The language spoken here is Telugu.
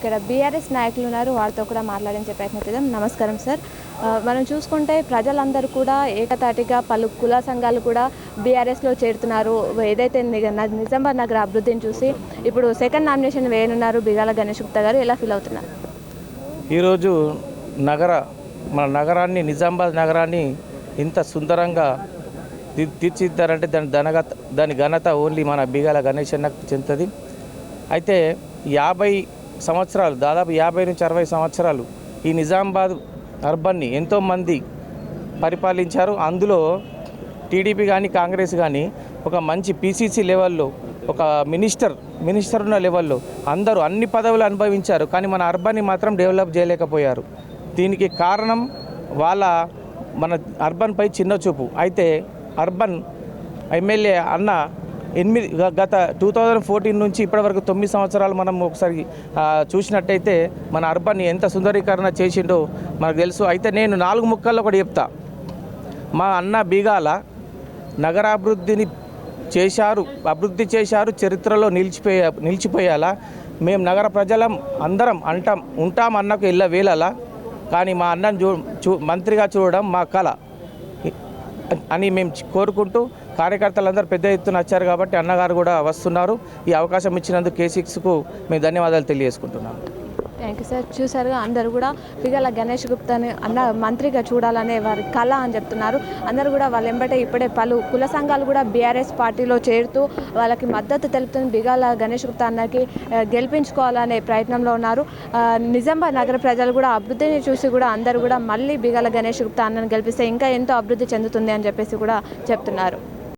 ఇక్కడ బీఆర్ఎస్ నాయకులు ఉన్నారు. వారితో కూడా మాట్లాడించే ప్రయత్నం చేద్దాం. నమస్కారం సార్. మనం చూసుకుంటే ప్రజలందరూ కూడా ఏకతాటిగా పలు కుల సంఘాలు కూడా బీఆర్ఎస్లో చేరుతున్నారు. ఏదైతే ని- నిజామాబాద్ నగర అభివృద్ధిని చూసి ఇప్పుడు సెకండ్ నామినేషన్ వేయనున్నారు బిగాల గణేష్ గుప్తా గారు. ఎలా ఫీల్ అవుతున్నారు? ఈరోజు నగర మన నగరాన్ని నిజామాబాద్ నగరాన్ని ఇంత సుందరంగా తీర్చిద్దారంటే దాని ఘనత దాని ఘనత ఓన్లీ మన బీగాల గణేష్ అన్నకు చెందుతుంది. అయితే యాభై సంవత్సరాలు దాదాపు యాభై నుంచి అరవై సంవత్సరాలు ఈ నిజామాబాద్ అర్బన్ని ఎంతోమంది పరిపాలించారు. అందులో టీడీపీ కానీ కాంగ్రెస్ కానీ ఒక మంచి పీసీసీ లెవెల్లో ఒక మినిస్టర్ మినిస్టర్ ఉన్న లెవెల్లో అందరూ అన్ని పదవులు అనుభవించారు. కానీ మన అర్బన్ని మాత్రం డెవలప్ చేయలేకపోయారు. దీనికి కారణం వాళ్ళ మన అర్బన్పై చిన్న చూపు అయితే అర్బన్ ఎమ్మెల్యే అన్న ఎనిమిది గత టూ థౌజండ్ ఫోర్టీన్ నుంచి ఇప్పటివరకు తొమ్మిది సంవత్సరాలు మనం ఒకసారి చూసినట్టయితే మన అర్బన్ని ఎంత సుందరీకరణ చేసిండో మనకు తెలుసు. అయితే నేను నాలుగు ముక్కల్లో ఒకటి చెప్తా. మా అన్న బీగాల నగరాభివృద్ధిని చేశారు అభివృద్ధి చేశారు చరిత్రలో నిలిచిపోయే నిలిచిపోయేలా మేము నగర ప్రజలం అందరం అంటాం ఉంటాం అన్నకు ఇళ్ళ వేలలా కానీ మా అన్నను చూ చూ మంత్రిగా చూడడం మా కళ అని మేము కోరుకుంటూ కార్యకర్తలందరూ పెద్ద ఎత్తున వచ్చారు కాబట్టి అన్నగారు కూడా వస్తున్నారు. ఈ అవకాశం ఇచ్చినందుకు కే సిక్స్కు మేము ధన్యవాదాలు తెలియజేసుకుంటున్నాం థ్యాంక్ యూ సార్ చూసారుగా అందరూ కూడా పిగల గణేష్ గుప్తాని అన్న మంత్రిగా చూడాలనే వారి కళ అని చెప్తున్నారు. అందరూ కూడా వాళ్ళ ఎంబటే ఇప్పుడే పలు కుల సంఘాలు కూడా బీఆర్ఎస్ పార్టీలో చేరుతూ వాళ్ళకి మద్దతు తెలుపుతున్న బిగాల గణేష్ గుప్తా అన్నకి గెలిపించుకోవాలనే ప్రయత్నంలో ఉన్నారు. నిజామాబాద్ నగర ప్రజలు కూడా అభివృద్ధిని చూసి కూడా అందరూ కూడా మళ్ళీ బిగాల గణేష్ గుప్తా అన్నను గెలిపిస్తే ఇంకా ఎంతో అభివృద్ధి చెందుతుంది అని చెప్పేసి కూడా చెప్తున్నారు.